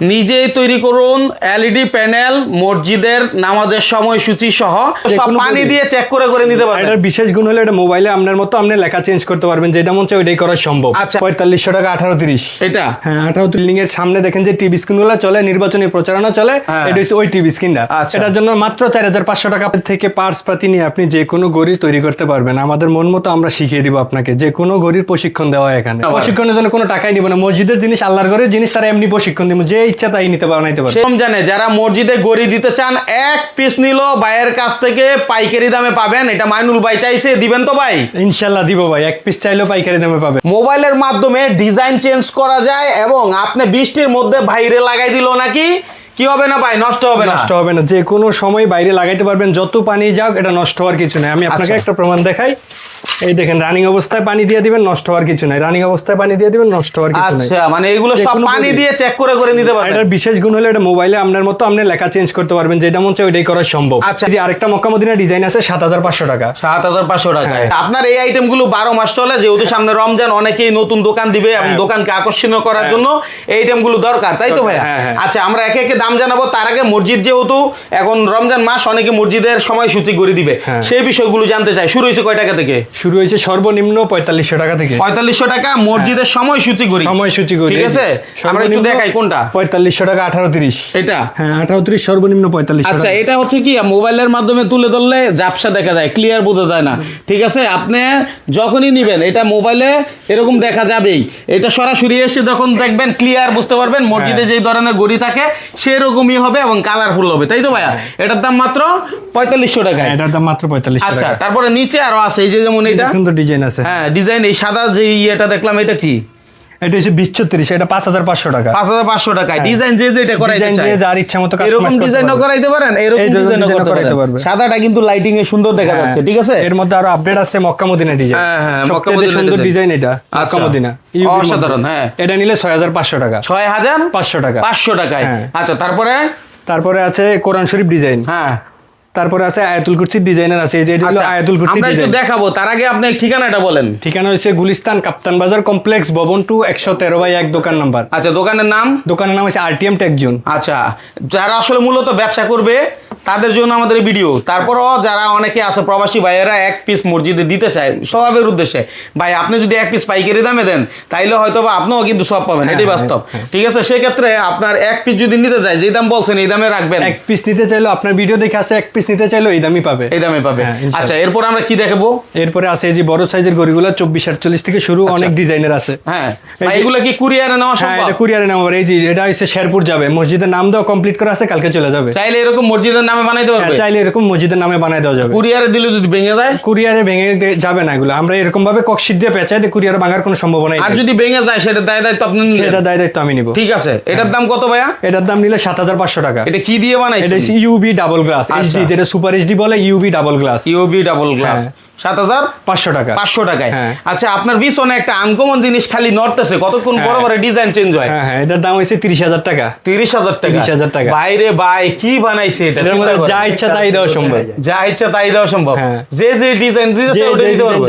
নিজেই তৈরি করুন এলইডি প্যানেল মসজিদের নামাজের সময়সূচি সহ সব পানি দিয়ে চেক করে করে নিতে পারবেন। এটার বিশেষ গুণ হলো এটা মোবাইলে আপনার মতো আপনি লেখা চেঞ্জ করতে পারবেন যেটা মন চায় ওইটাই করা সম্ভব। আচ্ছা। পঁয়তাল্লিশশো টাকা আঠারো তিরিশ। এটা? হ্যাঁ আঠারো বিল্ডিং এর সামনে দেখেন যে টিভি স্ক্রিনগুলো চলে নির্বাচনী প্রচারণা চলে হ্যাঁ। এটা হচ্ছে ওই টিভি স্ক্রিনটা আচ্ছা। এটার জন্য মাত্র চার হাজার পাঁচশো টাকা থেকে পার্স পাতি নিয়ে আপনি যে কোনো ঘড়ি তৈরি করতে পারবেন। আমাদের মন মতো আমরা শিখিয়ে দিব আপনাকে যে কোনো ঘড়ির প্রশিক্ষণ দেওয়া এখানে। প্রশিক্ষণের জন্য কোনো টাকাই নিব না। মসজিদের জিনিস আল্লাহর ঘরের জিনিস তারা এমনি প্রশিক্ষণ দিব। যে ইচ্ছা তাই নিতে বানাইতে পারবে পারো। রমজানে যারা মসজিদে গড়ি দিতে চান এক পিস নিল ভাইয়ের কাছ থেকে পাইকারি দামে পাবেন। এটা মাইনুল ভাই চাইছে দিবেন তো ভাই? ইনশাল্লাহ দিব ভাই এক পিস চাইলেও পাইকারি দামে পাবেন মোবাইলের মাধ্যমে ডিজাইন চেঞ্জ করা যায় এবং আপনি বৃষ্টির মধ্যে বাইরে লাগাই দিল নাকি? কি হবে না ভাই? নষ্ট হবে না? নষ্ট হবে না। যে কোনো সময় বাইরে লাগাইতে পারবেন যত পানি যাক এটা নষ্ট হওয়ার কিছু নেই। আমি আপনাকে আচ্ছা। একটা প্রমাণ দেখাই। এই দেখেন রানিং অবস্থায় পানি দিয়ে দিবেন নষ্ট হওয়ার কিছু নাই। রানিং অবস্থায় পানি দিয়ে দিবেন নষ্ট হওয়ার কিছু নাই। আচ্ছা মানে এগুলো সব পানি দিয়ে চেক করে করে নিতে পারবেন। এটার বিশেষ গুণ হলো এটা মোবাইলে আপনার মতো আপনি লেখা চেঞ্জ করতে পারবেন যেটা মন চায় ওইটাই করা সম্ভব। আচ্ছা। যে আরেকটা মক্কা মদিনা ডিজাইন আছে সাত হাজার পাঁচশো টাকা। সাত হাজার পাঁচশো টাকায় হ্যাঁ। আপনার এই আইটেমগুলো বারো মাস চলে যেহেতু সামনে রমজান অনেকেই নতুন দোকান দিবে এবং হ্যাঁ। দোকানকে আকর্ষণীয় করার জন্য এই আইটেমগুলো দরকার তাই তো হ্যাঁ, হ্যাঁ। আচ্ছা আমরা একে একে দাম জানাব তার আগে মসজিদ যেহেতু এখন রমজান মাস অনেকে মসজিদের সময়সূচি করে দিবে। হ্যাঁ। সেই বিষয়গুলো জানতে চাই। শুরু হয়েছে কয় টাকা থেকে? শুরু হয়েছে সর্বনিম্ন পঁয়তাল্লিশশো টাকা থেকে। পঁয়তাল্লিশশো টাকা মসজিদের সময়সূচি করি। সময়সূচি করি। ঠিক আছে? আমরা একটু দেখাই। কোনটা? পঁয়তাল্লিশশো টাকা আঠারো তিরিশ। এটা? হ্যাঁ আঠারো তিরিশ সর্বনিম্ন পঁয়তাল্লিশ আচ্ছা এটা হচ্ছে কি মোবাইলের মাধ্যমে তুলে ধরলে ঝাপসা দেখা যায় ক্লিয়ার বোঝা যায় না। ঠিক আছে? আপনি যখনই নিবেন এটা মোবাইলে এরকম দেখা যাবেই। এটা সরাসরি এসে যখন দেখবেন ক্লিয়ার বুঝতে পারবেন মসজিদে যেই ধরনের গড়ি থাকে সেরকমই হবে এবং কালারফুল হবে তাই তো ভাইয়া? এটার দাম মাত্র পঁয়তাল্লিশশো টাকায়। হ্যাঁ, এটার দাম মাত্র পঁয়তাল্লিশ আচ্ছা তারপরে নিচে আরও আছে এই যে যেমন এটা। সুন্দর ডিজাইন আছে। হ্যাঁ ডিজাইন এই সাদা যে ইয়েটা দেখলাম এটা কি? এটা হচ্ছে বিশ ছত্রিশ এটা পাঁচ হাজার পাঁচশো টাকা। পাঁচ হাজার পাঁচশো টাকায়। ডিজাইন যে যেটা করাইতে ডিজাইন যার ইচ্ছা মতো এরকম ডিজাইনও করাইতে পারেন এরকম ডিজাইনও design ও করতে করাইতে পারবেন সাদাটা কিন্তু লাইটিং এ সুন্দর দেখা হ্যাঁ, যাচ্ছে ঠিক আছে? এর মধ্যে আরও আপডেট আছে মক্কা মদিনা ডিজাইন হ্যাঁ, হ্যাঁ, মক্কা মদিনা সুন্দর ডিজাইন এটা মক্কা আচ্ছা। মদিনা অসাধারণ, হ্যাঁ। এটা নিলে ছয় হাজার পাঁচশো টাকা। ছয় হাজার পাঁচশো টাকা। পাঁচশো টাকায়। হ্যাঁ। আচ্ছা তারপরে? তারপরে আছে কোরআন শরীফ ডিজাইন হ্যাঁ। তারপরে আছে আয়াতুল কুরসির ডিজাইনার আছে এই যে হলো আচ্ছা, আয়াতুল কুরসি আমরা একটু দেখাবো তার আগে আপনি ঠিকানাটা বলেন। ঠিকানা হচ্ছে গুলিস্তান কাপ্তান বাজার কমপ্লেক্স ভবন টু একশো তেরো বাই এক দোকান নাম্বার। আচ্ছা দোকানের নাম? দোকানের নাম হচ্ছে আরটিএম টেকজুন আচ্ছা যারা আসলে মূলত ব্যবসা করবে তাদের জন্য আমাদের ভিডিও তারপরও যারা অনেকে আছে প্রবাসী ভাইয়েরা এক পিস মসজিদে দিতে চায় স্বভাবের উদ্দেশ্যে। ভাই আপনি যদি এক পিস পাইকারি দামে দেন তাইলে হয়তো বা আপনিও কিন্তু সব পাবেন। এটাই হ্যাঁ, বাস্তব। ঠিক আছে? সেক্ষেত্রে আপনার এক পিস যদি নিতে চাই যে দাম বলছেন এই দামে রাখবেন। এক পিস নিতে চাইলো আপনার ভিডিও দেখে আসে এক পিস নিতে চাইলো এই দামই পাবে। এই দামে পাবে। হ্যাঁ, আচ্ছা এরপর আমরা কি দেখাবো? এরপরে আছে এই যে বড় সাইজের গড়িগুলো চব্বিশ আটচল্লিশ থেকে শুরু অনেক ডিজাইনের আছে। হ্যাঁ। এগুলো কি কুরিয়ারে নেওয়া হ্যাঁ সম্ভব? এটা কুরিয়ারে নাম্বার এই যে এটা হচ্ছে শেরপুর যাবে। মসজিদের নাম দেওয়া কমপ্লিট করা আছে কালকে চলে যাবে। চাইলে এরকম মসজিদের নামে বানাইতে হ্যাঁ, পারবে চাইলে এরকম মসজিদের নামে বানাই দেওয়া যাবে। কুরিয়ারে দিলে যদি ভেঙে যায়? কুরিয়ারে ভেঙে যাবে না এগুলো। আমরা এরকম ভাবে ককশিট দিয়ে পেঁচাই দিয়ে কুরিয়ারে ভাঙার কোনো সম্ভাবনা আর যদি ভেঙে যায় সেটা দায় দায়িত্ব আপনি সেটা দায় দায়িত্ব আমি নিব। ঠিক আছে। এটার দাম কত ভাইয়া? এটার দাম নিলে সাত হাজার পাঁচশো টাকা। এটা কি দিয়ে বানাই এটা ইউবি ডাবল গ্লাস। এইচডি যেটা সুপার এইচডি বলে UB double glass UB double glass সাত হাজার পাঁচশো টাকা। পাঁচশো টাকায়। হ্যাঁ। আচ্ছা আপনার পিছনে একটা আনকমন জিনিস খালি নড়তেছে কতক্ষণ বড় বড় ডিজাইন চেঞ্জ হয়? হ্যাঁ হ্যাঁ এটার দাম হয়েছে তিরিশ হাজার টাকা। তিরিশ হাজার টাকা? 30,000 টাকা। বাইরে বাই কি বানাইছে এটা? চিন্তা করেন। যা ইচ্ছা তাই দেওয়া সম্ভব। যা ইচ্ছা তাই দেওয়া সম্ভব। হ্যাঁ। যে যে ডিজাইন দিতে ওটা দিতে পারবে।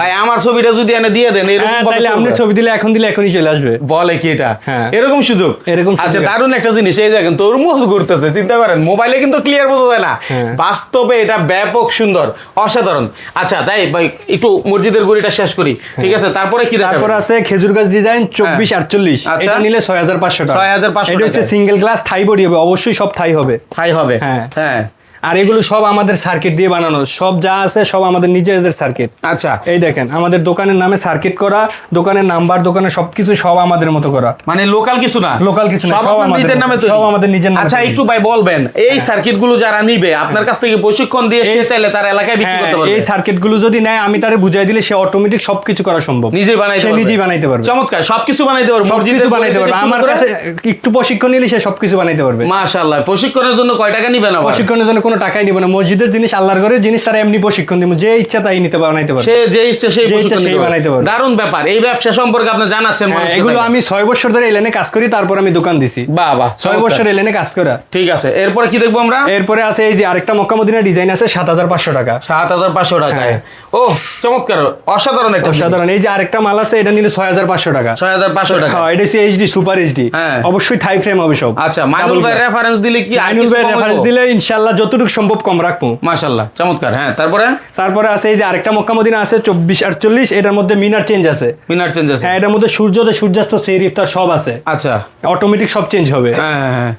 ভাই আমার ছবিটা যদি এনে দিয়ে দেন এরকম হ্যাঁ তাহলে আপনি ছবি দিলে এখন দিলে এখনই চলে আসবে। বলে কি এটা? হ্যাঁ। এরকম সুযোগ? এরকম আচ্ছা আছে। দারুণ একটা জিনিস। এই দেখেন তরমুজ ঘুরতেছে চিন্তা করেন। মোবাইলে কিন্তু ক্লিয়ার বোঝা যায় না। হ্যাঁ। বাস্তবে এটা ব্যাপক সুন্দর অসাধারণ। আচ্ছা তাই ভাই একটু মসজিদের গড়িটা শেষ করি। ঠিক আছে তারপরে কি তারপর আছে খেজুর গাছ ডিজাইন চব্বিশ আটচল্লিশ। আচ্ছা। এটা নিলে ছয় হাজার পাঁচশো টাকা। 6,500 এটা হচ্ছে সিঙ্গেল গ্লাস থাই বডি হবে অবশ্যই সব থাই হবে। থাই হবে। হ্যাঁ। হ্যাঁ। আর এগুলো সব আমাদের সার্কিট দিয়ে বানানো। সব যা আছে সব আমাদের নিজেদের সার্কিট আচ্ছা। এই দেখেন আমাদের দোকানের নামে সার্কিট করা দোকানের নাম্বার দোকানের সবকিছু সব আমাদের মতো করা। মানে লোকাল কিছু না? Local কিছু না, সব আমাদের নামে সব আমাদের নিজের নামে আচ্ছা একটু ভাই বলবেন এই সার্কিটগুলো যারা নিবে আপনার কাছ থেকে প্রশিক্ষণ দিয়ে সে চাইলে তার এলাকায় বিক্রি হ্যাঁ, করতে পারবে। এই সার্কিটগুলো যদি নেয় আমি তারে বুঝাই দিলে সে অটোমেটিক সবকিছু করা সম্ভব। নিজেই বানাইতে সে পারবে। নিজেই বানাইতে পারবে। চমৎকার সবকিছু বানাইতে পারবে। সবকিছু বানাইতে পারবে। আমার কাছে একটু প্রশিক্ষণ নিলে সে সবকিছু বানাইতে পারবে। মাশাআল্লাহ প্রশিক্ষণের জন্য কয় টাকা নিবেন প্রশিক্ষণের জন্য কোনো টাকাই নিব না। মসজিদের জিনিস আল্লাহর ঘরের জিনিস তারা এমনি প্রশিক্ষণ দিব। যে ইচ্ছা তাই নিতে বানাইতে পারবে। সে যে ইচ্ছে সেই প্রশিক্ষণ পারে। বানাইতে পারবে। দারুণ ব্যাপার। এই ব্যবসা সম্পর্কে আপনি জানাচ্ছেন হ্যাঁ, এগুলো আমি ছয় বছর ধরে এলেনে কাজ করি তারপর আমি দোকান দিছি। বাহ বাহ ছয় বছর এলেনে কাজ করা। ঠিক আছে। এরপরে কি দেখব আমরা? এরপরে আছে এই যে আরেকটা মক্কা মদিনা ডিজাইন আছে সাত হাজার পাঁচশো টাকা। সাত হাজার পাঁচশো টাকায়। ও চমৎকার। অসাধারণ একটা সাধারণ এই যে আরেকটা মাল আছে এটা নিলে ছয় হাজার পাঁচশো টাকা। ছয় হাজার পাঁচশো টাকা। হ্যাঁ, এটা হচ্ছে এইচডি সুপার এইচডি হ্যাঁ। অবশ্যই থাই ফ্রেম হবে সব। আচ্ছা মাইনুল ভাই রেফারেন্স দিলে কি আইনুল ভাই রেফারেন্স? দিলে ইনশাল্লাহ যতটুকু সম্ভব কম রাখব। মাশাল্লাহ চমৎকার। হ্যাঁ তারপরে? তারপরে আছে এই যে আরেকটা মক্কা মদিনা আছে চব্বিশ আটচল্লিশ এটার মধ্যে মিনার চেঞ্জ আছে। মিনার চেঞ্জ আছে। হ্যাঁ এটার মধ্যে সূর্যোদয় সূর্যাস্ত সেই ইফতার সব আছে। আচ্ছা। অটোমেটিক সব চেঞ্জ হবে। হ্যাঁ হ্যাঁ হ্যাঁ।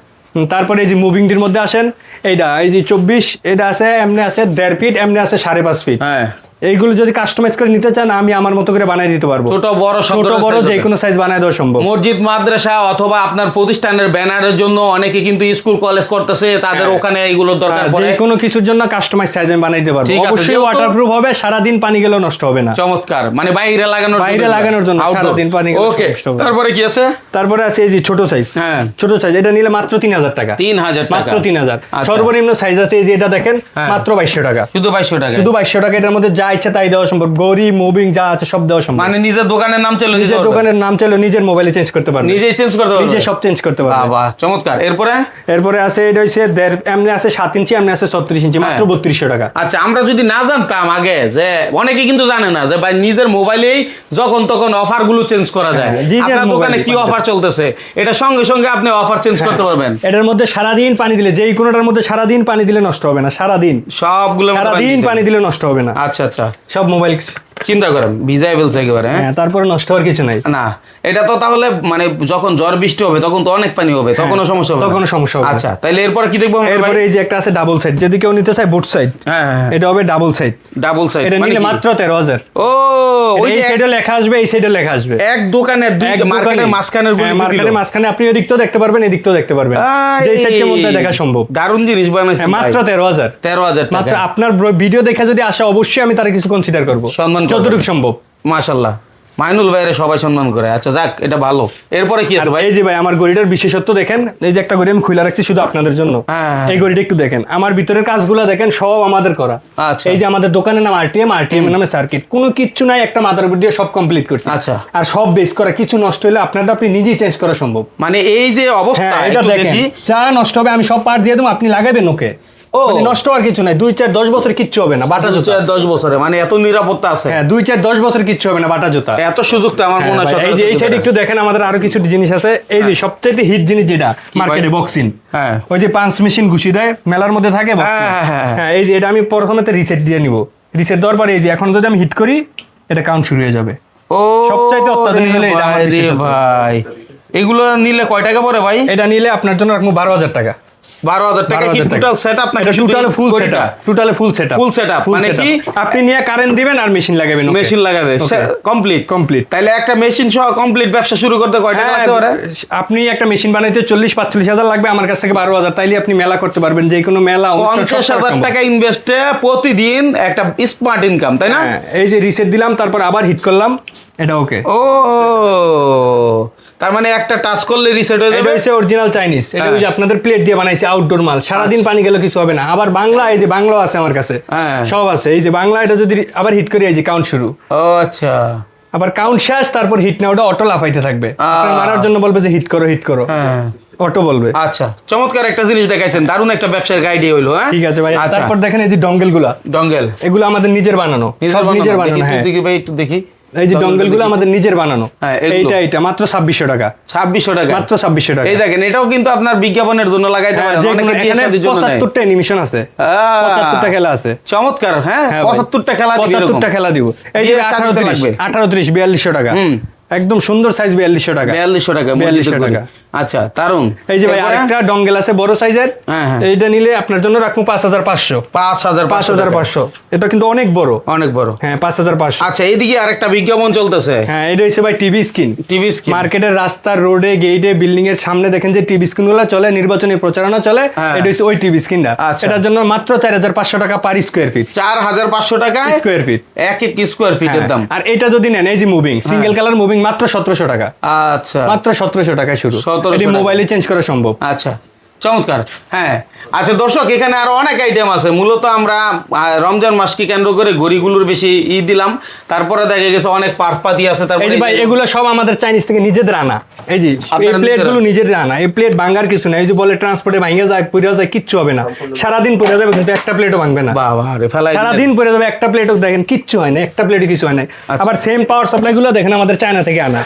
তারপরে এই যে মুভিংটির মধ্যে আসেন এইটা এই যে চব্বিশ এটা আছে এমনি আছে দেড় ফিট এমনি আছে সাড়ে পাঁচ ফিট হ্যাঁ। এইগুলো যদি কাস্টমাইজ করে নিতে চান আমি আমার মতো করে বানাই দিতে পারব। ছোট বড় ছোট বড় যে কোনো সাইজ বানায় দেওয়া সম্ভব। মসজিদ মাদ্রাসা অথবা আপনার প্রতিষ্ঠানের ব্যানারের জন্য অনেকে কিন্তু স্কুল কলেজ করতেছে তাদের হ্যাঁ। ওখানে এইগুলোর দরকার পড়ে। যে কোনো কিছুর জন্য কাস্টমাইজ সাইজ আমি বানাই দিতে পারব অবশ্যই ওয়াটারপ্রুফ হবে সারাদিন পানি গেলেও নষ্ট হবে না। চমৎকার। মানে বাইরে লাগানোর বাইরে লাগানোর জন্য সারাদিন পানি গেলে ওকে। তারপরে কি আছে? তারপরে আছে এই যে ছোট সাইজ হ্যাঁ। ছোট সাইজ এটা নিলে মাত্র তিন হাজার টাকা। তিন হাজার টাকা। মাত্র তিন হাজার। আচ্ছা। সর্বনিম্ন সাইজ আছে এই যে এটা দেখেন হ্যাঁ। মাত্র বাইশশো টাকা। শুধু বাইশশো টাকা শুধু বাইশশো টাকা এটার মধ্যে যা ইচ্ছা তাই দেওয়া সম্ভব। গড়ি মুভিং যা আছে সব দেওয়া সম্ভব। মানে নিজের দোকানের নাম চলে নিজের দোকানের নাম চাইলে নিজের মোবাইলে চেঞ্জ করতে পারবে। নিজেই চেঞ্জ করতে পারবে। নিজে সব চেঞ্জ করতে পারবে। বাহ চমৎকার। এরপরে? এরপরে আছে এটা দেড় এমনি আছে ইঞ্চি এমনি আছে ছত্রিশ ইঞ্চি মাত্র হ্যাঁ। বত্রিশশো টাকা। আচ্ছা আমরা যদি না জানতাম আগে যে অনেকে কিন্তু জানে না যে ভাই নিজের মোবাইলেই যখন তখন অফারগুলো চেঞ্জ করা যায়। হ্যাঁ, আপনার দোকানে কি অফার চলতেছে? এটা সঙ্গে সঙ্গে আপনি অফার চেঞ্জ করতে পারবেন। এটার মধ্যে সারাদিন পানি দিলে যেই কোনোটার মধ্যে সারাদিন পানি দিলে নষ্ট হবে না সারাদিন। সবগুলো সারাদিন পানি দিলে নষ্ট হবে না। আচ্ছা আচ্ছা। সব মোবাইল চিন্তা করেন ভিজাই ফেলছে একেবারে হ্যাঁ? হ্যাঁ তারপরে নষ্ট হওয়ার কিছু নাই। না এটা তো তাহলে মানে যখন ঝড় বৃষ্টি হবে তখন তো অনেক পানি হবে তখনও সমস্যা হবে তখনও সমস্যা হবে আচ্ছা তাহলে এরপরে কি দেখব এরপরে এই যে একটা আছে ডাবল সাইড যদি কেউ নিতে চায় বুট সাইড হ্যাঁ হ্যাঁ এটা হবে ডাবল সাইড ডাবল সাইড এটা নিলে মাত্র তেরো হাজার। ও ওই যে সাইডে লেখা আসবে এই সাইডে লেখা আসবে। এক দোকানের দুই মার্কেটের মাঝখানের হ্যাঁ, গুলো মার্কেটের মাঝখানে আপনি এদিক তো দেখতে পারবেন এদিক তো দেখতে পারবেন। যে সাইডের মধ্যে দেখা সম্ভব। দারুণ জিনিস বানাইছেন হ্যাঁ, মাত্র ভাই। তেরো হাজার। তেরো হাজার মাত্র আপনার ভিডিও দেখে যদি আসে অবশ্যই আমি তারা কিছু কনসিডার করব। সম্মান। যতটুকু সম্ভব। মাশাল্লাহ মাইনুল ভাইরে সবাই সম্মান করে। আচ্ছা যাক এটা ভালো। এরপরে কি আছে ভাই? এই যে ভাই আমার গড়িটার বিশেষত্ব দেখেন এই যে একটা গড়ি আমি খুলে রাখছি শুধু আপনাদের জন্য। হ্যাঁ। এই গড়িটা একটু দেখেন। আমার ভিতরের কাজগুলো দেখেন সব আমাদের করা। আচ্ছা। এই যে আমাদের দোকানের নাম আরটিএম আরটিএম নামে সার্কিট কোনো কিচ্ছু নাই একটা উপর দিয়ে সব কমপ্লিট করছি। আচ্ছা। আর সব বেস করা কিছু নষ্ট হলে আপনারটা আপনি নিজেই চেঞ্জ করা সম্ভব। মানে এই যে অবস্থা হ্যাঁ এটা দেখেন। দেখি যা নষ্ট হবে আমি সব পার্ট দিয়ে দেবো আপনি লাগাবেন ওকে। মানে নষ্ট হওয়ার কিছু নাই। দুই চার দশ বছর কিচ্ছু হবে না বাটা জুতা। চার দশ বছরে মানে এত নিরাপত্তা আছে। হ্যাঁ দুই চার দশ বছর কিচ্ছু হবে না বাটা জুতা। এত সুযোগ তো আমার হ্যাঁ মনে হয় এই যে এই সাইড একটু দেখেন আমাদের আরও কিছু জিনিস আছে। এই যে সবচেয়ে হিট জিনিস যেটা মার্কেটে বক্সিন হ্যাঁ। ওই যে পাঁচ মেশিন ঘুষি দেয় মেলার মধ্যে থাকে। হ্যাঁ, হ্যাঁ, হ্যাঁ। হ্যাঁ। এই যে এটা আমি প্রথমে রিসেট দিয়ে নিব। রিসেট দেওয়ার পরে এই যে এখন যদি আমি হিট করি এটা কাউন্ট শুরু হয়ে যাবে। ও সবচাইতে অত্যাধুনিক হলো এটা ভাই। এগুলো নিলে কয় টাকা পড়ে ভাই? এটা নিলে আপনার জন্য রাখব বারো হাজার টাকা। বারো হাজার টাকা কি total set up total full set total full set Full setup, মানে কি? আপনি নিয়ে কারেন্ট দিবেন আর মেশিন লাগাবেন মেশিন লাগাবে। কমপ্লিট কমপ্লিট তাহলে একটা মেশিন সহ কমপ্লিট ব্যবসা শুরু করতে কয় টাকা লাগতে পারে? আপনি একটা মেশিন বানাইতে চল্লিশ পাঁচচল্লিশ হাজার লাগবে আমার কাছ থেকে বারো হাজার তাইলে আপনি মেলা করতে পারবেন। যে কোনো মেলা পঞ্চাশ হাজার টাকা ইনভেস্টে প্রতিদিন একটা স্মার্ট ইনকাম তাই না? হ্যাঁ, এই যে রিসেট দিলাম তারপর আবার হিট করলাম এটা ওকে ও তার মানে একটা টাচ করলে রিসেট হয়ে যাবে? হচ্ছে অরিজিনাল চাইনিজ এটা হ্যাঁ। ওই যে আপনাদের প্লেট দিয়ে বানাইছে আউটডোর মাল। সারাদিন পানি গেলে কিছু হবে না। আবার বাংলা এই যে বাংলাও আছে আমার কাছে হ্যাঁ। সব আছে। এই যে বাংলা এটা যদি আবার হিট করি এই যে কাউন্ট শুরু। ও আচ্ছা। আবার কাউন্ট শেষ তারপর হিট না ওটা অটো লাফাইতে থাকবে। মারার জন্য বলবে যে হিট করো হিট করো। হ্যাঁ। অটো বলবে। আচ্ছা চমৎকার একটা জিনিস দেখাইছেন। দারুণ একটা ব্যবসার আইডিয়া হইল হ্যাঁ? ঠিক আছে ভাই। আচ্ছা। তারপর দেখেন এই যে ডঙ্গেলগুলা। ডঙ্গেল এগুলো আমাদের নিজের বানানো। নিজের বানানো। হ্যাঁ। দেখি ভাই একটু দেখি। এই যে ডঙ্গলগুলো আমাদের নিজের বানানো। হ্যাঁ, এইটা এটা মাত্র ছাব্বিশশো টাকা। ছাব্বিশশো টাকা। মাত্র ছাব্বিশশো টাকা। এই দেখেন এটাও কিন্তু আপনার বিজ্ঞাপনের জন্য লাগাইতে হ্যাঁ, পারেন। পঁচাত্তরটা অ্যানিমেশন আছে। পঁচাত্তরটা খেলা আছে। চমৎকার হ্যাঁ হ্যাঁ পঁচাত্তরটা খেলা পঁচাত্তরটা খেলা দিব। এই যে আঠারো ত্রিশ আঠারো ত্রিশ বিয়াল্লিশশো টাকা। হুম। একদম সুন্দর সাইজ বিয়াল্লিশশো টাকা। বিয়াল্লিশশো টাকা বিয়াল্লিশশো টাকা। আচ্ছা দারুণ এই যে ভাই আরেকটা ডঙ্গেল আছে বড় সাইজের। হ্যাঁ, হ্যাঁ। এইটা নিলে আপনার জন্য রাখব পাঁচ হাজার পাঁচশো। পাঁচ হাজার পাঁচ হাজার পাঁচশো। এটা কিন্তু অনেক বড়। অনেক বড়। হ্যাঁ পাঁচ হাজার পাঁচশো। আচ্ছা এইদিকে আরেকটা বিজ্ঞাপন চলতেছে। হ্যাঁ এটা হচ্ছে ভাই টিভি স্ক্রিন। TV screen. মার্কেটের রাস্তার রোডে গেটে বিল্ডিং এর সামনে দেখেন যে টিভি স্ক্রিনগুলো চলে নির্বাচনী প্রচারণা চলে। হ্যাঁ। এটা হচ্ছে ওই টিভি স্ক্রিনটা। আচ্ছা। এটার জন্য মাত্র চার হাজার পাঁচশো টাকা পার স্কোয়ার ফিট। চার হাজার পাঁচশো টাকা স্কোয়ার ফিট। এক এক স্কোয়ার ফিটের দাম। আর এটা যদি নেন এই যে মুভিং সিঙ্গেল কালার মুভিং মাত্র সতেরোশো টাকা। আচ্ছা। মাত্র সতেরোশো টাকায় শুরু। 1700 এটি মোবাইলে চেঞ্জ করা সম্ভব। আচ্ছা চমৎকার। হ্যাঁ আচ্ছা দর্শক এখানে আরও অনেক আইটেম আছে। মূলত আমরা রমজান মাসকে কেন্দ্র করে ঘড়িগুলোর বেশি ই দিলাম। তারপরে দেখা গেছে অনেক পার্স পাতি আছে তারপরে ভাই এগুলো সব আমাদের চাইনিজ থেকে নিজেদের আনা এই যে এই আপনারা প্লেটগুলো নিজেদের আনা এই প্লেট ভাঙার কিছু না এই যে বলে ট্রান্সপোর্টে ভাঙে যায় পুড়ে যায় কিচ্ছু হবে না। সারাদিন পরে যাবে কিন্তু একটা প্লেটও ভাঙবে না। বাবা রে ফেলাই দিলেন। সারাদিন পরে যাবে একটা প্লেটও দেখেন কিচ্ছু হয় না একটা প্লেটে কিছু হয় না আচ্ছা। আবার সেম পাওয়ার সাপ্লাই গুলো দেখেন আমাদের চায়না থেকে আনা।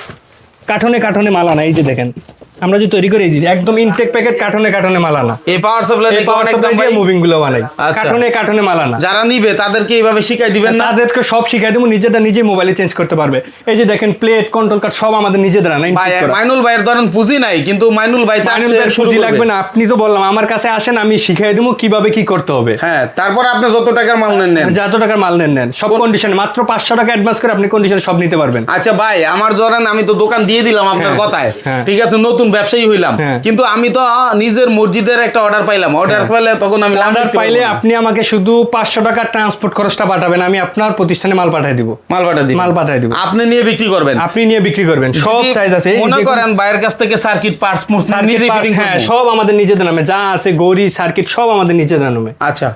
কাঠনে কাঠনে মাল আনা এই যে দেখেন। আমরা যে তৈরি করি একদম ইনটেক প্যাকেট কাঠনে কাঠনে মাল আনা এই পাওয়ার সাপ্লাই পাওয়ার অনেক। দিয়ে মুভিংগুলো বানাই। আচ্ছা। কাঠনে কাঠনে মাল আনা যারা নিবে তাদেরকে এইভাবে শিখাই দিবেন না? তাদেরকে সব শিখাই দেবো নিজেরা নিজে মোবাইলে চেঞ্জ করতে পারবে। এই যে দেখেন প্লেট কন্ট্রোল কার্ড সব আমাদের নিজেদের আনা। মাইনুল ভাইয়ের ধরেন পুঁজি নাই কিন্তু মাইনুল ভাই মাইনুল ভাইয়ের পুঁজি লাগবে না আপনি তো বললাম আমার কাছে আসেন আমি শিখাই দেবো কীভাবে কি করতে হবে। হ্যাঁ তারপর আপনি যত টাকার মাল নেন নেন। যত টাকার মাল নেন নেন। সব কন্ডিশনে মাত্র পাঁচশো টাকা অ্যাডভান্স করে আপনি কন্ডিশনে সব নিতে পারবেন। আচ্ছা ভাই আমার ধরেন আমি তো দোকান দিয়ে দিলাম আপনার হ্যাঁ, কথায়। হ্যাঁ। ঠিক আছে নতুন ব্যবসায়ী হইলাম। হ্যাঁ। কিন্তু আমি তো নিজের মসজিদের একটা অর্ডার পাইলাম। অর্ডার পাইলে তখন আমি অর্ডার পাইলে আপনি আমাকে শুধু পাঁচশো টাকা ট্রান্সপোর্ট খরচটা পাঠাবেন আমি আপনার প্রতিষ্ঠানে মাল পাঠিয়ে দিব। মাল পাঠা দিবেন মাল পাঠায় দিব। আপনি নিয়ে বিক্রি করবেন। আপনি নিয়ে বিক্রি করবেন। সব চাইজ আছে। মনে করেন বাইরের কাছ থেকে সার্কিট পার্টস নিজে ফিটিং হ্যাঁ সব আমাদের নিজেদের নামে। যা আছে গড়ি সার্কিট সব আমাদের নিজেদের নামে। আচ্ছা।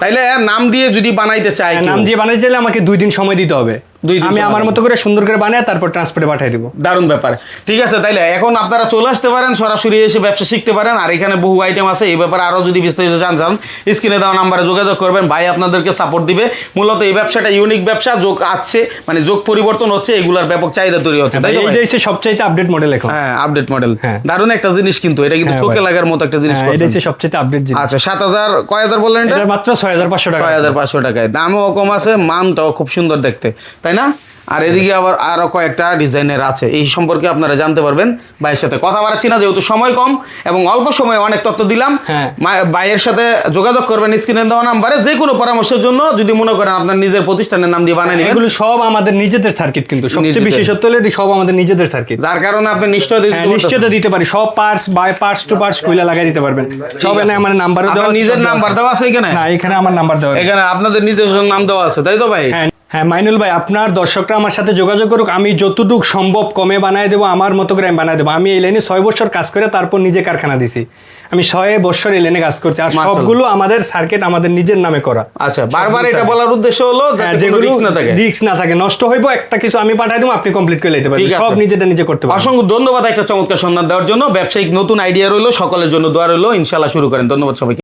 তাইলে নাম দিয়ে যদি বানাইতে চাই হ্যাঁ, নাম দিয়ে বানাইতে চাইলে আমাকে দুই দিন সময় দিতে হবে। দুই দিন আমি আমার মতো করে সুন্দর করে বানায় তারপর ট্রান্সপোর্টে পাঠিয়ে দিব। দারুণ ব্যাপার। ঠিক আছে তাইলে এখন আপনারা চলে আসতে পারেন সরাসরি এসে ব্যবসা শিখতে পারেন আর এখানে বহু আইটেম আছে এই ব্যাপারে আরও যদি বিস্তারিত জান চান স্ক্রিনে দেওয়া নাম্বারে যোগাযোগ করবেন ভাই আপনাদেরকে সাপোর্ট দিবে। মূলত এই ব্যবসাটা ইউনিক ব্যবসা যোগ আছে মানে যোগ পরিবর্তন হচ্ছে এগুলার ব্যাপক চাহিদা তৈরি হচ্ছে তাই তো ভাই? এইটাই সবচাইতে আপডেট মডেল এখন। হ্যাঁ আপডেট মডেল হ্যাঁ। দারুণ একটা জিনিস কিন্তু এটা কিন্তু হ্যাঁ চোখে লাগার মতো একটা জিনিস হ্যাঁ, করছেন। এটাই সবচাইতে আপডেট জিনিস। আচ্ছা সাত হাজার কয় হাজার বললেন এটা? মাত্র ছয় হাজার পাঁচশো টাকা। ছয় হাজার পাঁচশো টাকায়। দামও কম আছে মানটাও খুব সুন্দর দেখতে। তাই না? আর এদিকে আবার আরও কয়েকটা ডিজাইনের আছে। এই সম্পর্কে আপনারা জানতে পারবেন ভাইয়ের সাথে কথা বাড়াচ্ছি না যেহেতু সময় কম এবং অল্প সময়ে অনেক তথ্য দিলাম। হ্যাঁ। ভাইয়ের সাথে যোগাযোগ করবেন স্ক্রিনে দেওয়া নাম্বারে যে কোনো পরামর্শের জন্য যদি মনে করেন আপনার নিজের প্রতিষ্ঠানের নাম দিয়ে নেবেন। এগুলো সব আমাদের নিজেদের সার্কিট কিন্তু। সবচেয়ে বিশেষত্ব হলো এটি সব আমাদের নিজেদের সার্কিট যার কারণে আপনি নিশ্চয় হ্যাঁ নিশ্চয়তা দিতে পারি। সব parts by parts to parts কইলা লাগাই দিতে পারবেন। সব এনে আমার নাম্বারও দেওয়া নিজের নাম্বার দেওয়া আছে। এখানে? না এখানে আমার নাম্বার দেওয়া এখানে আপনাদের নিজের নাম দেওয়া আছে তাই তো ভাই? হ্যাঁ মাইনুল ভাই আপনার দর্শকরা আমার সাথে যোগাযোগ করুক আমি যতটুকু সম্ভব কমে বানায় দেবো আমার মতো করে আমি বানায় দেবো। আমি এই লাইনে ছয় বছর কাজ করে তারপর নিজে কারখানা দিছি। আমি ছয় বছর এই লাইনে কাজ করছি আর। সবগুলো আমাদের সার্কিট আমাদের নিজের নামে করা। আচ্ছা বারবার এটা বলার উদ্দেশ্য হলো হ্যাঁ যেগুলো রিস্ক না থাকে। রিস্ক না থাকে। নষ্ট হইব একটা কিছু আমি পাঠাই দেবো আপনি কমপ্লিট করে নিতে পারবেন। সব নিজেটা নিজে করতে পারবেন। অসংখ্য ধন্যবাদ একটা চমৎকার সন্ধান দেওয়ার জন্য। ব্যবসায়িক নতুন আইডিয়া রইল সকলের জন্য দোয়া রইল। ইনশাল্লাহ শুরু করেন। ধন্যবাদ সবাইকে।